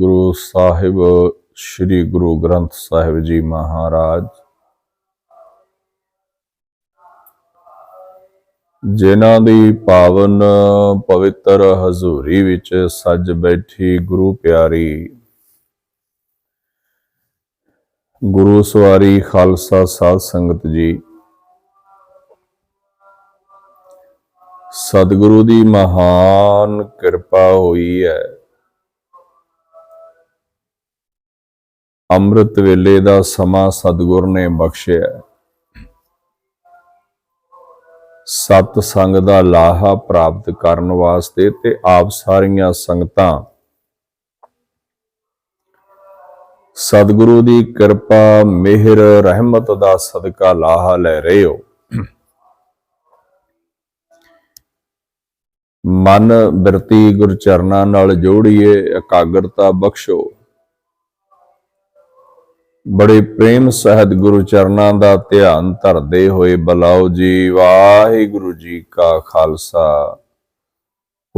ਗੁਰੂ ਸਾਹਿਬ, ਸ੍ਰੀ ਗੁਰੂ ਗ੍ਰੰਥ ਸਾਹਿਬ ਜੀ ਮਹਾਰਾਜ। ਜਿਨ੍ਹਾਂ ਦੀ ਪਾਵਨ ਪਵਿੱਤਰ ਹਜ਼ੂਰੀ ਵਿੱਚ ਸੱਜ ਬੈਠੀ ਗੁਰੂ ਪਿਆਰੀ, ਗੁਰੂ ਸਵਾਰੀ ਖਾਲਸਾ ਸਾਧ ਸੰਗਤ ਜੀ, ਸਤਿਗੁਰੂ ਦੀ ਮਹਾਨ ਕਿਰਪਾ ਹੋਈ ਹੈ। ਅੰਮ੍ਰਿਤ ਵੇਲੇ ਦਾ ਸਮਾਂ ਸਤਿਗੁਰ ਨੇ ਬਖਸ਼ਿਆ ਸਤ ਸੰਗ ਦਾ ਲਾਹਾ ਪ੍ਰਾਪਤ ਕਰਨ ਵਾਸਤੇ ਤੇ ਆਪ ਸਾਰੀਆਂ ਸੰਗਤਾਂ ਸਤਿਗੁਰੂ ਦੀ ਕਿਰਪਾ, ਮਿਹਰ, ਰਹਿਮਤ ਦਾ ਸਦਕਾ ਲਾਹਾ ਲੈ ਰਹੇ ਹੋ। ਮਨ ਬਿਰਤੀ ਗੁਰ ਚਰਨਾਂ ਨਾਲ ਜੋੜੀਏ, ਇਕਾਗਰਤਾ ਬਖਸ਼ੋ। ਬੜੇ ਪ੍ਰੇਮ ਸਹਿਤ ਗੁਰੂ ਚਰਨਾਂ ਦਾ ਧਿਆਨ ਧਰਦੇ ਹੋਏ ਬਲਾਓ ਜੀ, ਵਾਹਿਗੁਰੂ ਜੀ ਕਾ ਖਾਲਸਾ।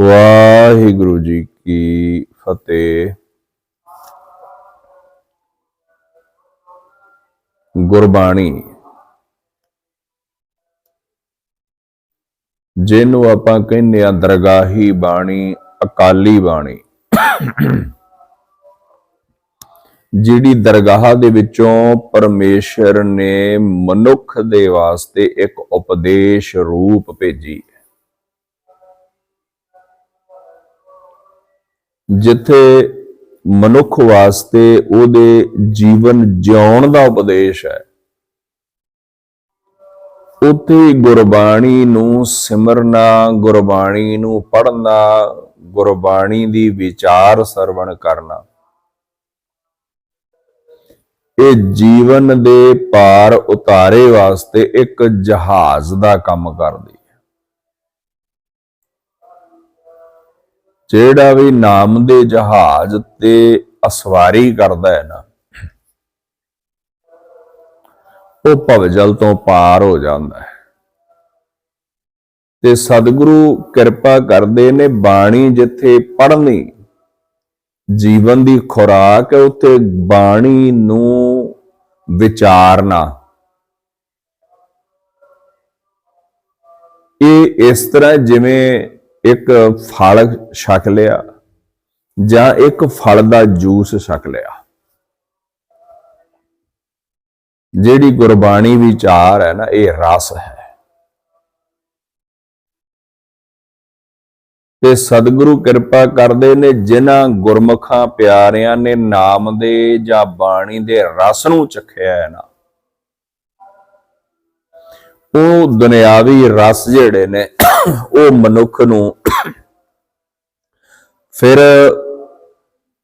ਵਾਹਿਗੁਰੂ ਜੀ ਕੀ ਫਤਿਹ। ਗੁਰਬਾਣੀ। ਜਿਹਨੂੰ ਆਪਾਂ ਕਹਿੰਦੇ ਆ ਦਰਗਾਹੀ ਬਾਣੀ, ਅਕਾਲੀ ਬਾਣੀ। ਜਿਹੜੀ ਦਰਗਾਹ ਦੇ ਵਿੱਚੋਂ ਪਰਮੇਸ਼ਰ ਨੇ ਮਨੁੱਖ ਦੇ ਵਾਸਤੇ ਇੱਕ ਉਪਦੇਸ਼ ਰੂਪ ਭੇਜੀ ਜਿੱਥੇ ਮਨੁੱਖ ਵਾਸਤੇ ਉਹਦੇ ਜੀਵਨ ਜਿਉਣ ਦਾ ਉਪਦੇਸ਼ ਹੈ। ਉੱਥੇ ਗੁਰਬਾਣੀ ਨੂੰ ਸਿਮਰਨਾ, ਗੁਰਬਾਣੀ ਨੂੰ ਪੜ੍ਹਨਾ, ਗੁਰਬਾਣੀ ਦੀ ਵਿਚਾਰ ਸਰਵਣ ਕਰਨਾ। ਇਹ ਜੀਵਨ ਦੇ ਪਾਰ ਉਤਾਰੇ ਵਾਸਤੇ ਇੱਕ ਜਹਾਜ਼ ਦਾ ਕੰਮ ਕਰਦੀ ਹੈ। ਜਿਹੜਾ ਵੀ ਨਾਮ ਦੇ ਜਹਾਜ਼ ਤੇ ਅਸਵਾਰੀ ਕਰਦਾ ਹੈ ਨਾ, ਉਹ ਭਵਜਲ ਤੋਂ ਪਾਰ ਹੋ ਜਾਂਦਾ ਹੈ। ਤੇ ਸਤਿਗੁਰੂ ਕਿਰਪਾ ਕਰਦੇ ਨੇ ਬਾਣੀ ਜਿੱਥੇ ਪੜ੍ਹਨੀ ਜੀਵਨ ਦੀ ਖੁਰਾਕ ਹੈ, ਉੱਥੇ ਬਾਣੀ ਨੂੰ ਵਿਚਾਰਨਾ। ਇਹ ਇਸ ਤਰ੍ਹਾਂ ਜਿਵੇਂ ਇੱਕ ਫਲ ਛਕ ਲਿਆ ਜਾਂ ਇੱਕ ਫਲ ਦਾ ਜੂਸ ਛਕ ਲਿਆ। ਜਿਹੜੀ ਗੁਰਬਾਣੀ ਵਿਚਾਰ ਹੈ ਨਾ, ਇਹ ਰਸ ਹੈ। ਤੇ ਸਤਿਗੁਰੂ ਕਿਰਪਾ ਕਰਦੇ ਨੇ ਜਿਨ੍ਹਾਂ ਗੁਰਮੁਖਾਂ ਪਿਆਰਿਆਂ ਨੇ ਨਾਮ ਦੇ ਜਾਂ ਬਾਣੀ ਦੇ ਰਸ ਨੂੰ ਚਖਿਆ ਹੈ ਨਾ। ਉਹ ਦੁਨਿਆਵੀ ਰਸ ਜਿਹੜੇ ਨੇ, ਉਹ ਮਨੁੱਖ ਨੂੰ ਫਿਰ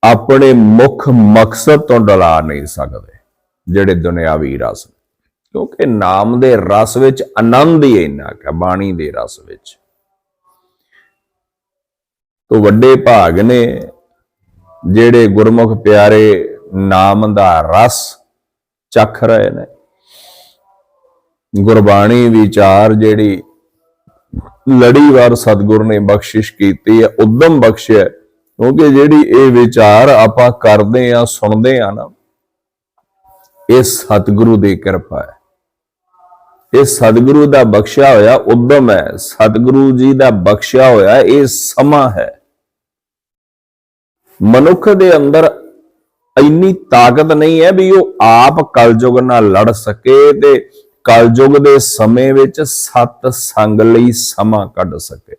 ਆਪਣੇ ਮੁੱਖ ਮਕਸਦ ਤੋਂ ਡਲਾ ਨਹੀਂ ਸਕਦੇ, ਜਿਹੜੇ ਦੁਨਿਆਵੀ ਰਸ ਕਿਉਂਕਿ ਨਾਮ ਦੇ ਰਸ ਵਿੱਚ ਆਨੰਦ ਹੀ ਇੰਨਾ ਹੈ, ਬਾਣੀ ਦੇ ਰਸ ਵਿੱਚ। ਤੋਂ ਵੱਡੇ ਭਾਗ ਨੇ ਜਿਹੜੇ ਗੁਰਮੁਖ ਪਿਆਰੇ ਨਾਮ ਦਾ ਰਸ ਚੱਖ ਰਹੇ ਨੇ। ਗੁਰਬਾਣੀ ਵਿਚਾਰ ਜਿਹੜੀ ਲੜੀਵਾਰ ਸਤਿਗੁਰ ਨੇ ਬਖਸ਼ਿਸ਼ ਕੀਤੀ ਹੈ, ਉਦਮ ਬਖਸ਼ਿਆ ਕਿਉਂਕਿ ਜਿਹੜੀ ਇਹ ਵਿਚਾਰ ਆਪਾਂ ਕਰਦੇ ਆ ਸੁਣਦੇ ਆ ਨਾ ਇਹ ਸਤਿਗੁਰੂ ਦੀ ਕਿਰਪਾ ਹੈ। ਇਹ ਸਤਿਗੁਰੂ ਦਾ ਬਖਸ਼ਿਆ ਹੋਇਆ ਉਦਮ ਹੈ, ਸਤਿਗੁਰੂ ਜੀ ਦਾ ਬਖਸ਼ਿਆ ਹੋਇਆ ਇਹ ਸਮਾਂ ਹੈ। ਮਨੁੱਖ ਦੇ ਅੰਦਰ ਇੰਨੀ ਤਾਕਤ ਨਹੀਂ ਹੈ ਵੀ ਉਹ ਆਪ ਕਲਯੁਗ ਨਾਲ ਲੜ ਸਕੇ ਤੇ ਕਲਯੁਗ ਦੇ ਸਮੇਂ ਵਿੱਚ ਸਤ ਸੰਗ ਲਈ ਸਮਾਂ ਕੱਢ ਸਕੇ।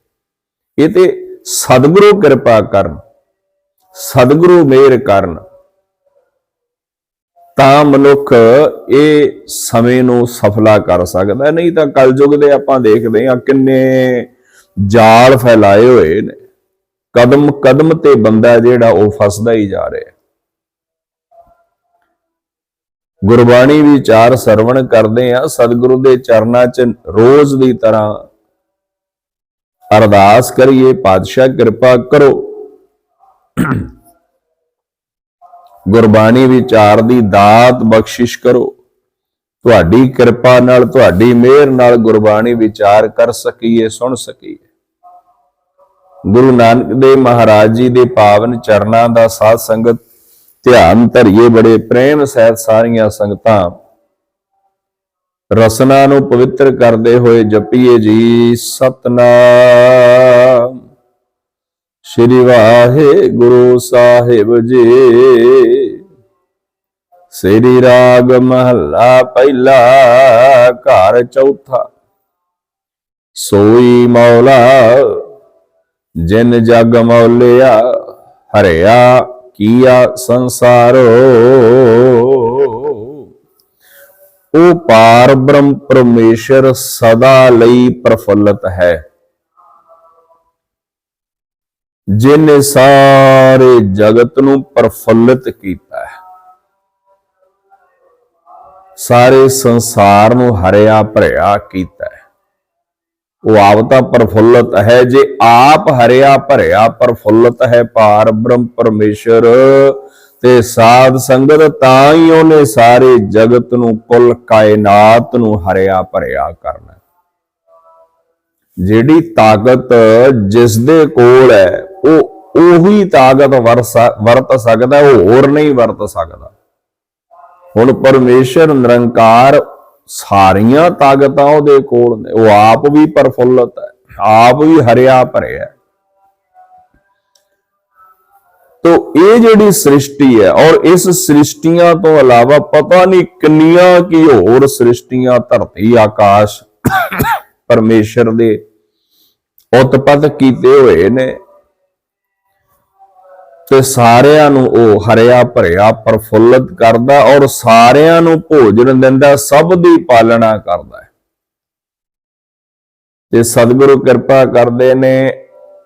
ਇਹ ਤੇ ਸਤਿਗੁਰੂ ਕਿਰਪਾ ਕਰਨ, ਸਤਿਗੁਰੂ ਮਿਹਰ ਕਰਨ। ਤਾਂ ਮਨੁੱਖ ਇਹ ਸਮੇਂ ਨੂੰ ਸਫਲਾ ਕਰ ਸਕਦਾ, ਨਹੀਂ ਤਾਂ ਕਲਯੁਗ ਦੇ ਆਪਾਂ ਦੇਖਦੇ ਹਾਂ ਕਿੰਨੇ ਜਾਲ ਫੈਲਾਏ ਹੋਏ ਨੇ। ਕਦਮ ਕਦਮ ਤੇ ਬੰਦਾ ਜਿਹੜਾ ਉਹ ਫਸਦਾ ਹੀ ਜਾ ਰਿਹਾ ਗੁਰਬਾਣੀ ਵਿਚਾਰ ਸਰਵਣ ਕਰਦੇ ਆ ਸਤਿਗੁਰੂ ਦੇ ਚਰਨਾਂ 'ਚ ਰੋਜ਼ ਦੀ ਤਰ੍ਹਾਂ ਅਰਦਾਸ ਕਰੀਏ, ਪਾਤਸ਼ਾਹ ਕਿਰਪਾ ਕਰੋ। ਗੁਰਬਾਣੀ ਵਿਚਾਰ ਦੀ ਦਾਤ ਬਖਸ਼ਿਸ਼ ਕਰੋ। ਤੁਹਾਡੀ ਕਿਰਪਾ ਨਾਲ, ਤੁਹਾਡੀ ਮਿਹਰ ਨਾਲ ਗੁਰਬਾਣੀ ਵਿਚਾਰ ਕਰ ਸਕੀਏ, ਸੁਣ ਸਕੀਏ। ਗੁਰੂ ਨਾਨਕ ਦੇਵ ਮਹਾਰਾਜ ਜੀ ਦੇ ਪਾਵਨ ਚਰਨਾਂ ਦਾ ਸਾਧ ਸੰਗਤ ਧਿਆਨ ਧਰਿਏ ਬੜੇ ਪ੍ਰੇਮ ਸਹਿਤ ਸਾਰੀਆਂ ਸੰਗਤਾਂ। ਰਸਨਾ ਨੂੰ ਪਵਿੱਤਰ ਕਰਦੇ ਹੋਏ ਜਪੀਏ ਜੀ ਸਤਨਾਮ। ਸ਼੍ਰੀ ਵਾਹਿਗੁਰੂ ਸਾਹਿਬ ਜੀ। ਸ੍ਰੀ ਰਾਗ ਮਹੱਲਾ ਪਹਿਲਾ ਘਰ ਚੌਥਾ। ਸੋਈ ਮੌਲਾ ਜਿਨ ਜਗ ਮੌਲਿਆ, ਹਰਿਆ ਕੀਆ ਸੰਸਾਰੋ। ਉਹ ਪਾਰ ਬ੍ਰਹਮ ਪਰਮੇਸ਼ਰ ਸਦਾ ਲਈ ਪ੍ਰਫੁੱਲਤ ਹੈ। ਜਿਨੇ ਸਾਰੇ ਜਗਤ ਨੂੰ ਪ੍ਰਫੁੱਲਤ ਕੀਤਾ ਹੈ। ਸਾਰੇ ਸੰਸਾਰ ਨੂੰ ਹਰਿਆ ਭਰਿਆ ਕੀਤਾ ਹੈ। ਉਹ ਆਪ ਤਾਂ ਪ੍ਰਫੁੱਲਤ ਹੈ ਜੇ ਆਪ ਹਰਿਆ ਭਰਿਆ ਪ੍ਰਫੁੱਲਤ ਹੈ ਪਾਰ ਬ੍ਰਹਮ ਪਰਮੇਸ਼ਰ। ਤੇ ਸਾਧ ਸੰਗਤ ਤਾਂ ਹੀ ਉਹਨੇ ਸਾਰੇ ਜਗਤ ਨੂੰ ਕੁੱਲ ਕਾਇਨਾਤ ਨੂੰ ਹਰਿਆ ਭਰਿਆ ਕਰਨਾ। ਜਿਹੜੀ ਤਾਕਤ ਜਿਸ ਦੇ ਕੋਲ ਹੈ, ਉਹ ਉਹੀ ਤਾਕਤ ਵਰਸਾ- ਵਰਤ ਸਕਦਾ ਹੋਰ ਨਹੀਂ ਵਰਤ ਸਕਦਾ। ਹੁਣ ਪਰਮੇਸ਼ਰ ਨਿਰੰਕਾਰ ਸਾਰੀਆਂ ਤਾਕਤਾਂ ਉਹਦੇ ਕੋਲ ਨੇ। ਉਹ ਆਪ ਵੀ ਪ੍ਰਫੁੱਲਤ ਹੈ, ਆਪ ਵੀ ਹਰਿਆ ਭਰਿਆ ਹੈ। ਤੋ ਇਹ ਜਿਹੜੀ ਸ੍ਰਿਸ਼ਟੀ ਹੈ ਔਰ ਇਸ ਸ੍ਰਿਸ਼ਟੀਆਂ ਤੋਂ ਇਲਾਵਾ ਪਤਾ ਨਹੀਂ ਕਿੰਨੀਆਂ ਕੀ ਹੋਰ ਸ੍ਰਿਸ਼ਟੀਆਂ ਧਰਤੀ, ਆਕਾਸ਼, ਪਰਮੇਸ਼ਰ ਦੇ ਉਤਪਤ ਕੀਤੇ ਹੋਏ ਨੇ। ਤੇ ਸਾਰਿਆਂ ਨੂੰ ਉਹ ਹਰਿਆ ਭਰਿਆ ਪ੍ਰਫੁੱਲਤ ਕਰਦਾ ਔਰ ਸਾਰਿਆਂ ਨੂੰ ਭੋਜਨ ਦਿੰਦਾ, ਸਭ ਦੀ ਪਾਲਣਾ ਕਰਦਾ ਤੇ ਸਤਿਗੁਰੂ ਕਿਰਪਾ ਕਰਦੇ ਨੇ,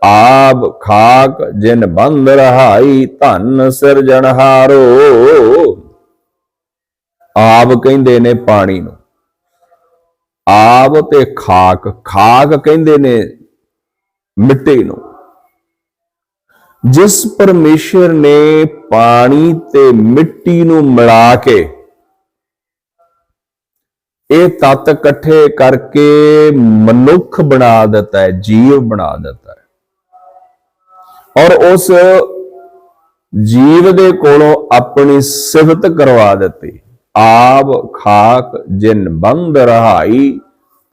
ਆਪ ਖਾਕ ਜਿਨ ਬੰਦ ਰਹਾਈ, ਧਨ ਸਿਰਜਣਹਾਰੋ ਆਪ ਕਹਿੰਦੇ ਨੇ ਪਾਣੀ ਨੂੰ। ਆਪ ਤੇ ਖਾਕ ਖਾਕ ਕਹਿੰਦੇ ਨੇ ਮਿੱਟੀ ਨੂੰ। ਜਿਸ ਪਰਮੇਸ਼ਰ ਨੇ ਪਾਣੀ ਤੇ ਮਿੱਟੀ ਨੂੰ ਮਿਲਾ ਕੇ ਇਹ ਤੱਤ ਇਕੱਠੇ ਕਰਕੇ ਮਨੁੱਖ ਬਣਾ ਦਿੱਤਾ ਹੈ, ਜੀਵ ਬਣਾ ਦਿੱਤਾ ਹੈ। ਔਰ ਉਸ ਜੀਵ ਦੇ ਕੋਲੋਂ ਆਪਣੀ ਸਿਫਤ ਕਰਵਾ ਦਿੱਤੀ। ਆਪ ਖਾਕ ਜਿਨ ਬੰਦ ਰਹਾਈ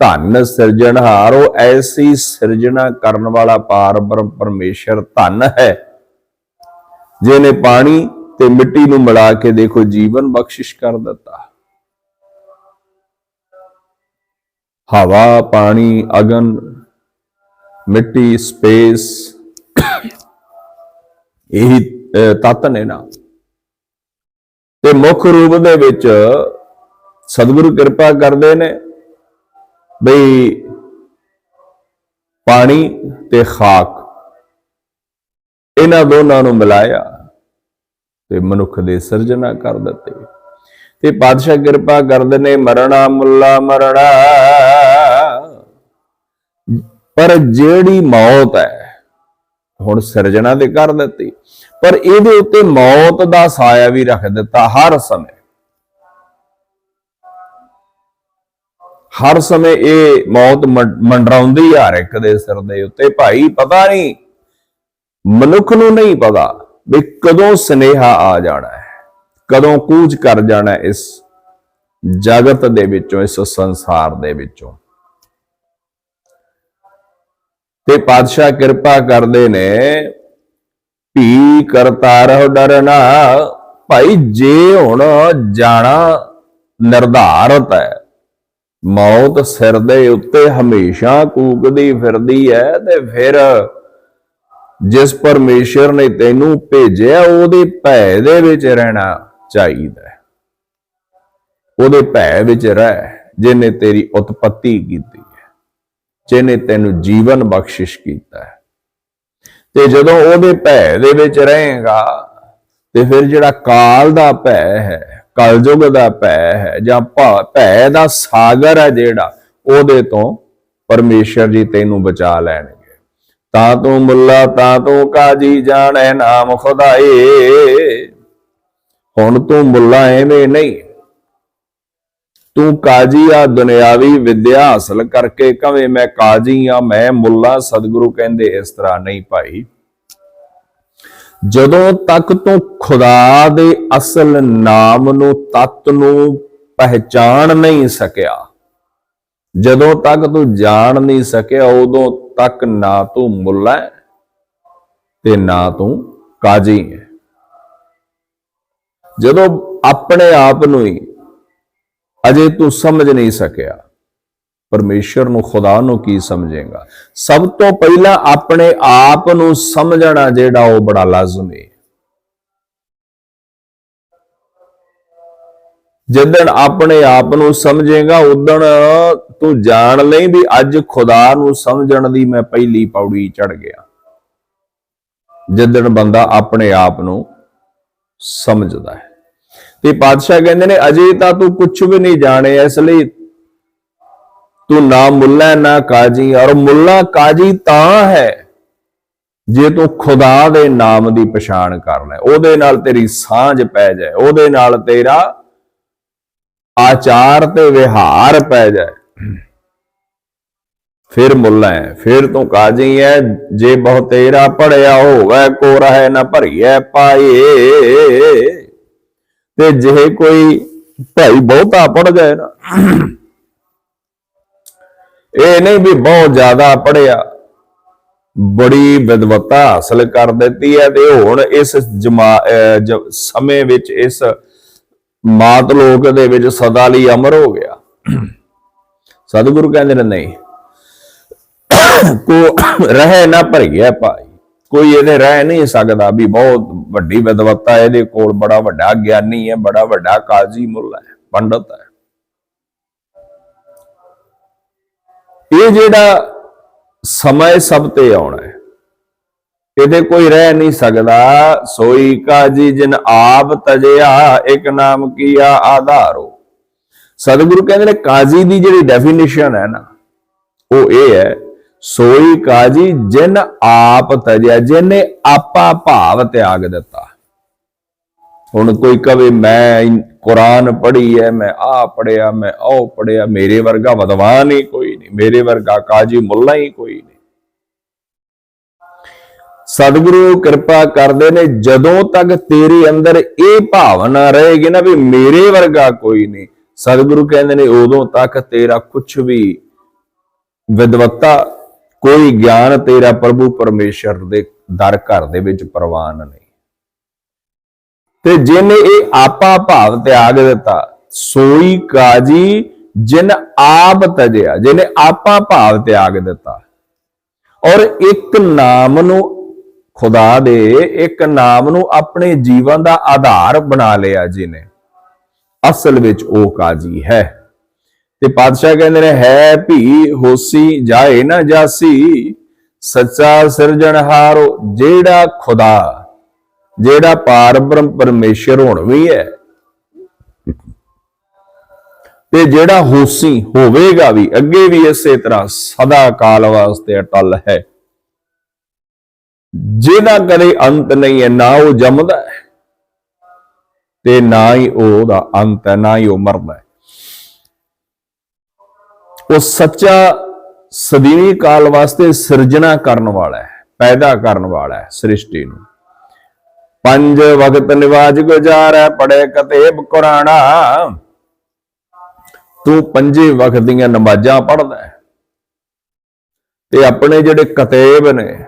ਧਨ ਸਿਰਜਣਹਾਰ ਉਹ ਐਸੀ ਸਿਰਜਣਾ ਕਰਨ ਵਾਲਾ ਪਾਰ ਬ੍ਰਹਮ ਪਰਮੇਸ਼ਰ ਧਨ ਹੈ। ਜਿਹਨੇ ਪਾਣੀ ਤੇ ਮਿੱਟੀ ਨੂੰ ਮਿਲਾ ਕੇ ਦੇਖੋ ਜੀਵਨ ਬਖਸ਼ਿਸ਼ ਕਰ ਦਿੱਤਾ। ਹਵਾ ਪਾਣੀ ਅਗਨ ਮਿੱਟੀ ਸਪੇਸ ਇਹੀ ਅਹ, ਤੱਤ ਨੇ ਨਾ। ਤੇ ਮੁੱਖ ਰੂਪ ਦੇ ਵਿੱਚ ਸਤਿਗੁਰੂ ਕਿਰਪਾ ਕਰਦੇ ਨੇ। ਬਈ ਪਾਣੀ ਤੇ ਖਾਕ। ਇਹਨਾਂ ਦੋਨਾਂ ਨੂੰ ਮਿਲਾਇਆ ਤੇ ਮਨੁੱਖ ਦੇ ਸਿਰਜਣਾ ਕਰ ਦਿੱਤੇ। ਤੇ ਪਾਤਸ਼ਾਹ ਕਿਰਪਾ ਕਰਦੇ ਨੇ, ਮਰਣਾ ਮੁੱਲਾ ਮਰਣਾ। ਪਰ ਜਿਹੜੀ ਮੌਤ ਹੈ, ਹੁਣ ਸਿਰਜਣਾ ਤੇ ਕਰ ਦਿੱਤੀ। ਪਰ ਇਹਦੇ ਉੱਤੇ ਮੌਤ ਦਾ ਸਾਇਆ ਵੀ ਰੱਖ ਦਿੱਤਾ ਹਰ ਸਮੇਂ। ਹਰ ਸਮੇਂ ਇਹ ਮੌਤ ਮੰਡਰਾਉਂਦੀ ਆ ਹਰ ਇੱਕ ਦੇ ਸਿਰ ਦੇ ਉੱਤੇ। ਭਾਈ, ਪਤਾ ਨਹੀਂ, ਮਨੁੱਖ ਨੂੰ ਨਹੀਂ ਪਤਾ ਵੀ ਕਦੋਂ ਸਨੇਹਾ ਆ ਜਾਣਾ ਹੈ, ਕਦੋਂ ਕੂਚ ਕਰ ਜਾਣਾ ਇਸ ਜਗਤ ਦੇ ਵਿੱਚੋਂ, ਇਸ ਸੰਸਾਰ ਦੇ ਵਿੱਚੋਂ। ਤੇ ਪਾਤਸ਼ਾਹ ਕਿਰਪਾ ਕਰਦੇ ਨੇ, ਭੀ ਕਰਤਾ ਡਰਨਾ ਭਾਈ ਜੇ ਹੁਣ ਜਾਣਾ ਨਿਰਧਾਰਤ ਹੈ ਮੌਤ ਸਿਰ ਦੇ ਉੱਤੇ ਹਮੇਸ਼ਾ ਕੂਕਦੀ ਫਿਰਦੀ ਹੈ ਤੇ ਫਿਰ ਜਿਸ ਪਰਮੇਸ਼ਰ ਨੇ ਤੈਨੂੰ ਭੇਜਿਆ, ਉਹਦੇ ਭੈ ਦੇ ਵਿੱਚ ਰਹਿਣਾ ਚਾਹੀਦਾ ਉਹਦੇ ਭੈ ਵਿੱਚ ਰਹਿ ਜਿਨੇ ਤੇਰੀ ਉਤਪਤੀ ਕੀਤੀ ਹੈ ਜਿਨੇ ਤੈਨੂੰ ਜੀਵਨ ਬਖਸ਼ਿਸ਼ ਕੀਤਾ ਹੈ ਤੇ ਜਦੋਂ ਉਹਦੇ ਭੈ ਦੇ ਵਿੱਚ ਰਹੇਗਾ, ਤੇ ਫਿਰ ਜਿਹੜਾ ਕਾਲ ਦਾ ਭੈ ਹੈ ਕਲਯੁਗ ਦਾ ਭੈ ਹੈ, ਜਾਂ ਭਾ- ਭੈ ਦਾ ਸਾਗਰ ਹੈ ਜਿਹੜਾ, ਉਹਦੇ ਤੋਂ ਪਰਮੇਸ਼ਰ ਜੀ ਤੈਨੂੰ ਬਚਾ ਲੈਣਗੇ। ਤਾਂ ਤੂੰ ਮੁੱਲਾ, ਤਾਂ ਤੂੰ ਕਾਜੀ, ਜਾਣੈ ਨਾਮ ਖੁਦਾਏ। ਹੁਣ ਤੂੰ ਮੁੱਲਾ ਐਵੇਂ ਨਹੀਂ। ਤੂੰ ਕਾਜੀ ਆ, ਦੁਨਿਆਵੀ ਵਿਦਿਆ ਹਾਸਲ ਕਰਕੇ ਕਵੇਂ ਮੈਂ ਕਾਜੀ ਆ, ਮੈਂ ਮੁੱਲਾ, ਸਤਿਗੁਰੂ ਕਹਿੰਦੇ ਇਸ ਤਰ੍ਹਾਂ ਨਹੀਂ ਭਾਈ। ਜਦੋਂ ਤੱਕ ਤੂੰ ਖੁਦਾ ਦੇ ਅਸਲ ਨਾਮ ਨੂੰ ਤਤ ਨੂੰ ਪਹਿਚਾਣ ਨਹੀਂ ਸਕਿਆ, ਜਦੋਂ ਤੱਕ ਤੂੰ ਜਾਣ ਨਹੀਂ ਸਕਿਆ, ਉਦੋਂ ਤੱਕ ਨਾ ਤੂੰ ਮੁੱਲਾ ਤੇ ਨਾ ਤੂੰ ਕਾਜੀ ਹੈ। ਜਦੋਂ ਆਪਣੇ ਆਪ ਨੂੰ ਹੀ ਅਜੇ ਤੂੰ ਸਮਝ ਨਹੀਂ ਸਕਿਆ ਪਰਮੇਸ਼ਰ ਨੂੰ, ਖੁਦਾ ਨੂੰ ਕੀ ਸਮਝੇਗਾ? ਸਭ ਤੋਂ ਪਹਿਲਾਂ ਆਪਣੇ ਆਪ ਨੂੰ ਸਮਝਣਾ ਜਿਹੜਾ ਉਹ ਬੜਾ ਲਾਜ਼ਮੀ ਹੈ। ਜਦੋਂ ਆਪਣੇ ਆਪ ਨੂੰ ਸਮਝੇਗਾ ਉਦੋਂ ਤੂੰ ਜਾਣ ਲਈ ਵੀ ਅੱਜ ਖੁਦਾ ਨੂੰ ਸਮਝਣ ਦੀ ਮੈਂ ਪਹਿਲੀ ਪੌੜੀ ਚੜ ਗਿਆ। ਜਦੋਂ ਬੰਦਾ ਆਪਣੇ ਆਪ ਨੂੰ ਸਮਝਦਾ ਹੈ। ਤੇ ਪਾਤਸ਼ਾਹ ਕਹਿੰਦੇ ਨੇ, ਅਜੇ ਤਾਂ ਤੂੰ ਕੁਝ ਵੀ ਨਹੀਂ ਜਾਣੇ, ਇਸ ਲਈ ਤੂੰ ਨਾ ਮੁੱਲਾ, ਨਾ ਕਾਜੀ। ਔਰ ਮੁੱਲਾ, ਕਾਜੀ ਤਾਂ ਹੈ ਜੇ ਤੂੰ ਖੁਦਾ ਦੇ ਨਾਮ ਦੀ ਪਛਾਣ ਕਰ ਲੈ। ਉਹਦੇ ਨਾਲ ਤੇਰੀ ਸਾਂਝ ਪੈ ਜਾਏ। ਉਹਦੇ ਨਾਲ ਤੇਰਾ ਆਚਾਰ ਤੇ ਵਿਹਾਰ ਪੈ ਜਾਏ। ਫਿਰ ਮੁੱਲਾ ਹੈ, ਫਿਰ ਤੂੰ ਕਾਜੀ ਹੈ। ਜੇ ਬਹੁ ਤੇਰਾ ਪੜਿਆ ਹੋਵੇ ਕੋ ਰਹਿ ਨਾ ਭਰੀਐ ਪਾਏ। ਤੇ ਜੇ ਕੋਈ ਭਾਈ ਬਹੁਤਾ ਪੜ ਜਾਏ ਨਾ ਇਹ ਨਹੀਂ ਵੀ ਬਹੁਤ ਜ਼ਿਆਦਾ ਪੜਿਆ ਬੜੀ ਵਿਦਵਤਾ ਹਾਸਲ ਕਰ ਦਿੱਤੀ ਹੈ ਤੇ ਹੁਣ ਇਸ ਜਮਾ ਜ- ਸਮੇਂ ਵਿੱਚ ਇਸ ਮਾਤ ਲੋਕ ਦੇ ਵਿੱਚ ਸਦਾ ਲਈ ਅਮਰ ਹੋ ਗਿਆ। ਸਤਿਗੁਰੂ ਕਹਿੰਦੇ ਨੇ, ਨਹੀਂ, ਕੋ ਰਹਿ ਨਾ ਭਰੀਐ ਭਾਈ। ਕੋਈ ਇਹਦੇ ਰਹਿ ਨਹੀਂ ਸਕਦਾ ਵੀ ਬਹੁਤ ਵੱਡੀ ਵਿਦਵਤਾ ਇਹਦੇ ਕੋਲ ਬੜਾ ਵੱਡਾ ਗਿਆਨੀ ਹੈ, ਬੜਾ ਵੱਡਾ ਕਾਜ਼ੀ ਮੁੱਲਾ ਹੈ, ਪੰਡਤ ਹੈ। ਇਹ ਜਿਹੜਾ ਸਮਾਂ ਸਭ ਤੇ ਆਉਣਾ ਹੈ। ਇਹਦੇ ਕੋਈ ਰਹਿ ਨਹੀਂ ਸਕਦਾ। ਸੋਈ ਕਾਜੀ ਜਿਨ ਆਪ ਤਜਿਆ, ਇੱਕ ਨਾਮ ਕੀਆ ਆਧਾਰੋ। ਸਤਿਗੁਰੂ ਕਹਿੰਦੇ ਨੇ ਕਾਜੀ ਦੀ ਜਿਹੜੀ ਡੈਫੀਨੇਸ਼ਨ ਹੈ ਨਾ, ਉਹ ਇਹ ਹੈ, ਸੋਈ ਕਾਜੀ ਜਿਨ ਆਪ ਤਜਿਆ ਜਿਹਨੇ ਆਪਾ ਭਾਵ ਤਿਆਗ ਦਿੱਤਾ। ਹੁਣ ਕੋਈ ਕਵੇ, ਮੈਂ ਕੁਰਾਨ ਪੜ੍ਹੀ ਹੈ ਮੈਂ ਆ ਪੜਿਆ ਮੈਂ ਉਹ ਪੜਿਆ ਮੇਰੇ ਵਰਗਾ ਵਿਦਵਾਨ ਹੀ ਕੋਈ ਨਹੀਂ, ਮੇਰੇ ਵਰਗਾ ਕਾਜੀ ਮੁੱਲਾ ਹੀ ਕੋਈ ਨਹੀਂ। ਸਤਿਗੁਰੂ ਕਿਰਪਾ ਕਰਦੇ ਨੇ, ਜਦੋਂ ਤੱਕ ਤੇਰੇ ਅੰਦਰ ਇਹ ਭਾਵਨਾ ਰਹੇਗੀ ਨਾ ਵੀ ਮੇਰੇ ਵਰਗਾ ਕੋਈ ਨਹੀਂ, ਸਤਿਗੁਰੂ ਕਹਿੰਦੇ ਨੇ, ਉਦੋਂ ਤੱਕ ਤੇਰਾ ਕੁਝ ਵੀ ਵਿਦਵਤਾ, ਕੋਈ ਗਿਆਨ ਤੇਰਾ ਪ੍ਰਭੂ ਪਰਮੇਸ਼ਰ ਦੇ ਦਰ ਘਰ ਦੇ ਵਿੱਚ ਪ੍ਰਵਾਨ ਨਹੀਂ। ਤੇ ਜਿਹਨੇ ਇਹ ਆਪਾ ਭਾਵ ਤਿਆਗ ਦਿੱਤਾ, ਸੋਈ ਕਾਜੀ ਜਿਨ ਆਪ ਤਜਿਆ ਜਿਹਨੇ ਆਪਾ ਭਾਵ ਤਿਆਗ ਦਿੱਤਾ। ਔਰ ਇੱਕ ਨਾਮ ਨੂੰ ਖੁਦਾ ਦੇ, ਇੱਕ ਨਾਮ ਨੂੰ ਆਪਣੇ ਜੀਵਨ ਦਾ ਆਧਾਰ ਬਣਾ ਲਿਆ ਜਿਹਨੇ ਅਸਲ ਵਿੱਚ ਉਹ ਕਾਜੀ ਹੈ। ਤੇ ਪਾਤਸ਼ਾਹ ਕਹਿੰਦੇ ਨੇ, ਹੈ ਭੀ ਹੋਸੀ ਜਾਏ ਨਾ ਜਾਸੀ, ਸੱਚਾ ਸਿਰਜਣਹਾਰੋ ਜਿਹੜਾ ਖੁਦਾ। ਜਿਹੜਾ ਪਾਰਬ੍ਰਹਮ ਪਰਮੇਸ਼ਰ ਹੁਣ ਵੀ ਹੈ, ਤੇ ਜਿਹੜਾ ਹੋਸੀ ਹੋਵੇਗਾ ਵੀ, ਅੱਗੇ ਵੀ ਇਸੇ ਤਰ੍ਹਾਂ ਸਦਾ ਕਾਲ ਵਾਸਤੇ ਅਟਲ ਹੈ। ਜਿਹਦਾ ਕਦੇ ਅੰਤ ਨਹੀਂ ਹੈ, ਨਾ ਉਹ ਜੰਮਦਾ ਹੈ, ਤੇ ਨਾ ਹੀ ਉਹਦਾ ਅੰਤ ਹੈ, ਨਾ ਹੀ ਉਹ ਮਰਦਾ ਹੈ। ਉਹ ਸੱਚਾ ਸਦੀਵੀ ਕਾਲ ਵਾਸਤੇ ਸਿਰਜਣਾ ਕਰਨ ਵਾਲਾ ਹੈ, ਪੈਦਾ ਕਰਨ ਵਾਲਾ ਹੈ ਸ੍ਰਿਸ਼ਟੀ ਨੂੰ। ਪੰਜ ਵਕਤ ਨਿਵਾਜ ਗੁਜ਼ਾਰੈ ਪੜੇ ਕਤੇਬ ਕੁਰਾਨਾ। ਤੂੰ ਪੰਜੇ ਵਕਤ ਦੀਆਂ ਨਮਾਜ਼ਾਂ ਪੜਦਾ ਤੇ ਆਪਣੇ ਜਿਹੜੇ ਕਤੇਬ ਨੇ,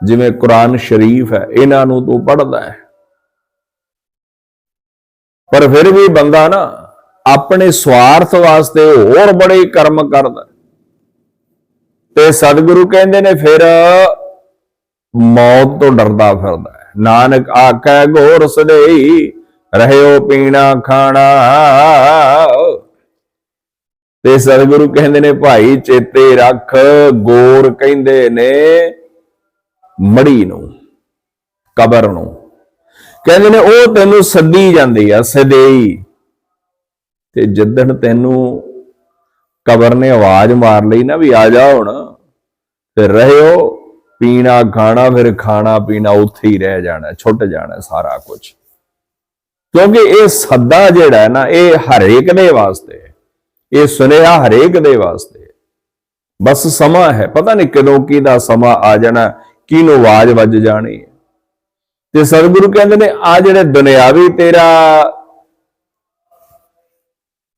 ਜਿਵੇਂ ਕੁਰਾਨ ਸ਼ਰੀਫ ਹੈ, ਇਹਨਾਂ ਨੂੰ ਤੂੰ ਪੜ੍ਹਦਾ ਹੈ। ਪਰ ਫਿਰ ਵੀ ਬੰਦਾ ਨਾ, ਆਪਣੇ ਸਵਾਰਥ ਵਾਸਤੇ ਹੋਰ ਬੜੇ ਕਰਮ ਕਰਦਾ ਤੇ ਸਤਿਗੁਰੂ ਕਹਿੰਦੇ ਨੇ, ਫਿਰ ਮੌਤ ਤੋਂ ਡਰਦਾ ਫਿਰਦਾ ਹੈ। ਨਾਨਕ ਆਖੈ ਗੋਰ ਸਦਈ, ਰਹਿਓ ਪੀਣਾ, ਖਾਣਾ। ਤੇ ਸਤਿਗੁਰੂ ਕਹਿੰਦੇ ਨੇ, ਭਾਈ ਚੇਤੇ ਰੱਖ, ਗੋਰ ਕਹਿੰਦੇ ਨੇ, ਮੜੀ ਨੂੰ, ਕਬਰ ਨੂੰ। ਕਹਿੰਦੇ ਨੇ, ਉਹ ਤੈਨੂੰ ਸੱਦੀ ਜਾਂਦੀ ਆ, ਸਦੇਈ। ਤੇ ਜਿੱਦਣ ਤੈਨੂੰ ਕਬਰ ਨੇ ਆਵਾਜ਼ ਮਾਰ ਲਈ ਨਾ ਵੀ ਆ ਜਾ ਹੁਣ, ਤੇ ਰਹਿਓ ਪੀਣਾ ਖਾਣਾ ਫਿਰ ਖਾਣਾ ਪੀਣਾ ਉੱਥੇ ਹੀ ਰਹਿ ਜਾਣਾ ਛੁੱਟ ਜਾਣਾ ਸਾਰਾ ਕੁਝ ਕਿਉਂਕਿ ਇਹ ਸੱਦਾ ਜਿਹੜਾ ਹੈ ਨਾ ਇਹ ਹਰੇਕ ਦੇ ਵਾਸਤੇ ਇਹ ਸੁਨੇਹਾ ਹਰੇਕ ਦੇ ਵਾਸਤੇ ਬਸ ਸਮਾਂ ਹੈ ਪਤਾ ਨਹੀਂ ਕਦੋਂ ਕਿਹਦਾ ਸਮਾਂ ਆ ਜਾਣਾ ਕਿਹਨੂੰ ਆਵਾਜ਼ ਵੱਜ ਜਾਣੀ ਤੇ ਸਤਿਗੁਰੂ ਕਹਿੰਦੇ ਨੇ ਆ ਜਿਹੜੇ ਦੁਨਿਆਵੀ ਤੇਰਾ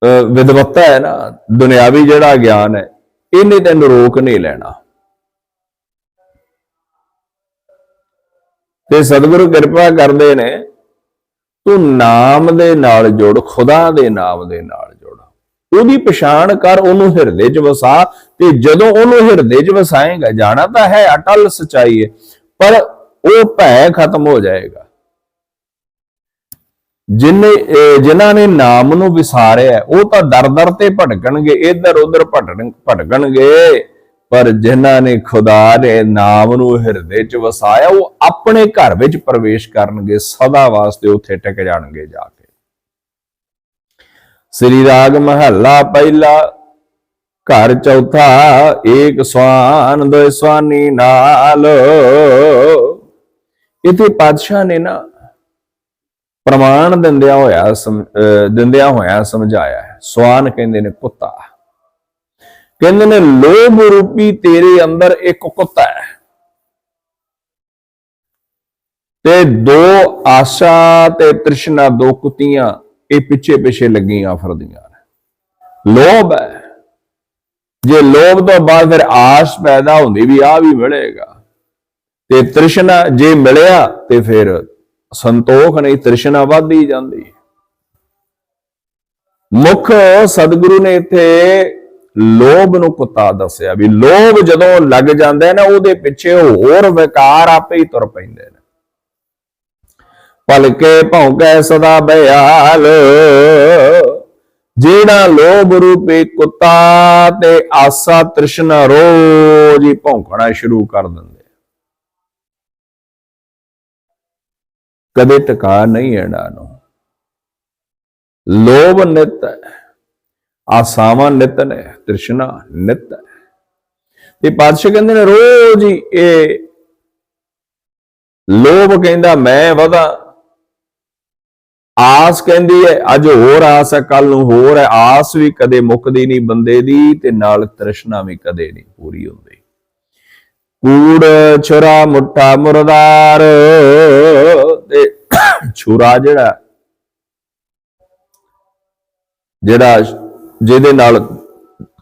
ਅਹ, ਵਿਦਵਤਾ ਹੈ ਨਾ ਦੁਨਿਆਵੀ ਜਿਹੜਾ ਗਿਆਨ ਹੈ ਇਹਨੇ ਤੈਨੂੰ ਰੋਕ ਨਹੀਂ ਲੈਣਾ। ਤੇ ਸਤਿਗੁਰੂ ਕਿਰਪਾ ਕਰਦੇ ਨੇ, ਤੂੰ ਨਾਮ ਦੇ ਨਾਲ ਜੁੜ, ਖੁਦਾ ਦੇ ਨਾਮ ਦੇ ਨਾਲ ਜੁੜ। ਉਹਦੀ ਪਛਾਣ ਕਰ, ਉਹਨੂੰ ਹਿਰਦੇ 'ਚ ਵਸਾ ਤੇ ਜਦੋਂ ਉਹਨੂੰ ਹਿਰਦੇ 'ਚ ਵਸਾਏਗਾ, ਜਾਣਾ ਤਾਂ ਹੈ ਅਟਲ ਸਚਾਈ ਹੈ ਪਰ ਉਹ ਭੈ ਖਤਮ ਹੋ ਜਾਏਗਾ। ਜਿਨੇ, ਅਹ, ਜਿਨ੍ਹਾਂ ਨੇ ਨਾਮ ਨੂੰ ਵਿਸਾਰਿਆ, ਉਹ ਤਾਂ ਦਰ ਦਰ ਤੇ ਭਟਕਣਗੇ ਇੱਧਰ ਉੱਧਰ ਭਟਕਣ ਭਟਕਣਗੇ। ਪਰ ਜਿਨ੍ਹਾਂ ਨੇ ਖੁਦਾ ਦੇ ਨਾਮ ਨੂੰ ਹਿਰਦੇ 'ਚ ਵਸਾਇਆ, ਉਹ ਆਪਣੇ ਘਰ ਵਿੱਚ ਪ੍ਰਵੇਸ਼ ਕਰਨਗੇ, ਸਦਾ ਵਾਸਤੇ ਉੱਥੇ ਟਿਕ ਜਾਣਗੇ ਜਾ ਕੇ। ਸ੍ਰੀ ਰਾਗ ਮਹੱਲਾ ਪਹਿਲਾ, ਘਰ ਚੌਥਾ, ਏਕ ਸਵਾਨ ਦੋ ਸਵਾਨੀ ਨਾਲ। ਇਥੇ ਪਾਤਸ਼ਾਹ ਨੇ ਨਾ ਪ੍ਰਮਾਣ ਦਿੰਦਿਆਂ ਹੋਇਆ ਸਮ- ਦਿੰਦਿਆਂ ਹੋਇਆ ਸਮਝਾਇਆ ਸਵਾਨ ਕਹਿੰਦੇ ਨੇ ਕੁੱਤਾ ਕਹਿੰਦੇ ਨੇ, ਲੋਭ ਰੂਪੀ ਤੇਰੇ ਅੰਦਰ ਇੱਕ ਕੁੱਤਾ ਹੈ। ਤੇ ਦੋ ਆਸ਼ਾ ਤੇ ਤ੍ਰਿਸ਼ਨਾ ਦੋ ਕੁੱਤੀਆਂ, ਇਹ ਪਿੱਛੇ ਪਿੱਛੇ ਲੱਗੀਆਂ ਫਰਦੀਆਂ ਨੇ। ਲੋਭ ਹੈ। ਜੇ ਲੋਭ ਤੋਂ ਬਾਅਦ ਫਿਰ ਆਸ ਪੈਦਾ ਹੁੰਦੀ ਵੀ ਆ ਵੀ ਮਿਲੇਗਾ। ਤੇ ਤ੍ਰਿਸ਼ਨਾ ਜੇ ਮਿਲਿਆ, ਤੇ ਫਿਰ ਸੰਤੋਖ ਨਹੀਂ, ਤ੍ਰਿਸ਼ਨਾ ਵੱਧਦੀ ਜਾਂਦੀ। ਮੁੱਖ ਸਤਿਗੁਰੂ ਨੇ ਇੱਥੇ ਲੋਭ ਨੂੰ ਕੁੱਤਾ ਦੱਸਿਆ ਵੀ ਲੋਭ ਜਦੋਂ ਲੱਗ ਜਾਂਦਾ ਹੈ ਨਾ, ਉਹਦੇ ਪਿੱਛੇ ਹੋਰ ਵਿਕਾਰ ਆਪੇ ਹੀ ਤੁਰ ਪੈਂਦੇ ਨੇ। ਭਲਕੇ ਭੌਂਕੈ ਸਦਾ ਬਿਆਲ ਜਿਹੜਾ ਲੋਭ ਰੂਪੀ ਕੁੱਤਾ ਤੇ ਆਸਾ ਤ੍ਰਿਸ਼ਨਾ ਰੋਜ਼ ਹੀ ਭੌਂਕਣਾ ਸ਼ੁਰੂ ਕਰ ਦਿੰਦੇ ਕਦੇ ਟਿਕਾ ਨਹੀਂ ਇਹਨਾਂ ਨੂੰ ਲੋਭ ਨਿਤ ਹੈ ਆਸਾਵਾਂ ਨਿਤ ਨੇ, ਤ੍ਰਿਸ਼ਨਾ ਨਿਤ ਤੇ ਪਾਤਸ਼ਾਹ ਕਹਿੰਦੇ ਨੇ, ਰੋਜ਼ ਹੀ ਇਹ ਲੋਭ ਕਹਿੰਦਾ, ਮੈਂ ਵਧਾ। ਆਸ ਕਹਿੰਦੀ ਹੈ, ਅੱਜ ਹੋਰ ਆਸ ਹੈ ਕੱਲ ਨੂੰ ਹੋਰ ਹੈ। ਆਸ ਵੀ ਕਦੇ ਮੁੱਕਦੀ ਨਹੀਂ ਬੰਦੇ ਦੀ ਤੇ ਨਾਲ ਤ੍ਰਿਸ਼ਨਾ ਵੀ ਕਦੇ ਨਹੀਂ ਪੂਰੀ ਹੁੰਦੀ। ਕੂੜ, ਛੁਰਾ, ਮੁੱਠਾ, ਮੁਰਦਾਰ ਤੇ ਛੁਰਾ ਜਿਹੜਾ ਜਿਹੜਾ ਜਿਹਦੇ ਨਾਲ